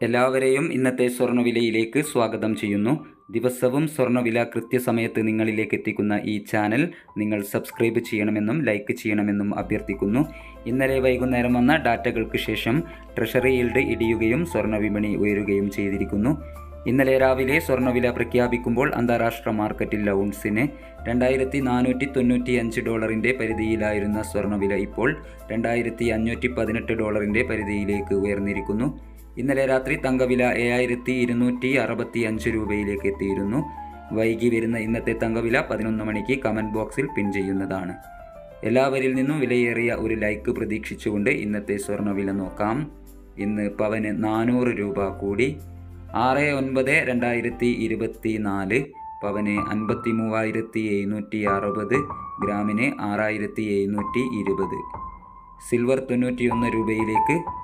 എല്ലാവരെയും ഇന്നത്തെ സ്വർണവിലയിലേക്ക് സ്വാഗതം ചെയ്യുന്നു. ദിവസവും സ്വർണവില കൃത്യസമയത്ത് നിങ്ങളിലേക്ക് എത്തിക്കുന്ന ഈ ചാനൽ നിങ്ങൾ സബ്സ്ക്രൈബ് ചെയ്യണമെന്നും ലൈക്ക് ചെയ്യണമെന്നും അഭ്യർത്ഥിക്കുന്നു. ഇന്നലെ വൈകുന്നേരം വന്ന ഡാറ്റകൾക്ക് ശേഷം ട്രഷറി ഈൽഡ് ഇടിയുകയും സ്വർണ ഉയരുകയും ചെയ്തിരിക്കുന്നു. ഇന്നലെ രാവിലെ സ്വർണവില പ്രഖ്യാപിക്കുമ്പോൾ അന്താരാഷ്ട്ര മാർക്കറ്റിൽ ലൗൺസിന് രണ്ടായിരത്തി നാനൂറ്റി തൊണ്ണൂറ്റി അഞ്ച് ഡോളറിന്റെ പരിധിയിലായിരുന്ന സ്വർണവില ഇപ്പോൾ രണ്ടായിരത്തി അഞ്ഞൂറ്റി പതിനെട്ട് ഡോളറിന്റെ പരിധിയിലേക്ക് ഉയർന്നിരിക്കുന്നു. ഇന്നലെ രാത്രി തങ്കവില ഏഴായിരത്തി ഇരുന്നൂറ്റി അറുപത്തി അഞ്ച് രൂപയിലേക്ക് എത്തിയിരുന്നു. വൈകി വരുന്ന ഇന്നത്തെ തങ്കവില പതിനൊന്ന് മണിക്ക് കമന്റ് ബോക്സിൽ പിൻ ചെയ്യുന്നതാണ്. എല്ലാവരിൽ നിന്നും വിലയേറിയ ഒരു ലൈക്ക് പ്രതീക്ഷിച്ചുകൊണ്ട് ഇന്നത്തെ സ്വർണവില നോക്കാം. ഇന്ന് പവന് നാനൂറ് രൂപ കൂടി. ആറ് ഒൻപത് രണ്ടായിരത്തി ഇരുപത്തി നാല് പവന് അൻപത്തി മൂവായിരത്തി എഴുന്നൂറ്റി അറുപത് ഗ്രാമിന് ആറായിരത്തി എഴുന്നൂറ്റി ഇരുപത്. സിൽവർ തൊണ്ണൂറ്റിയൊന്ന് രൂപയിലേക്ക്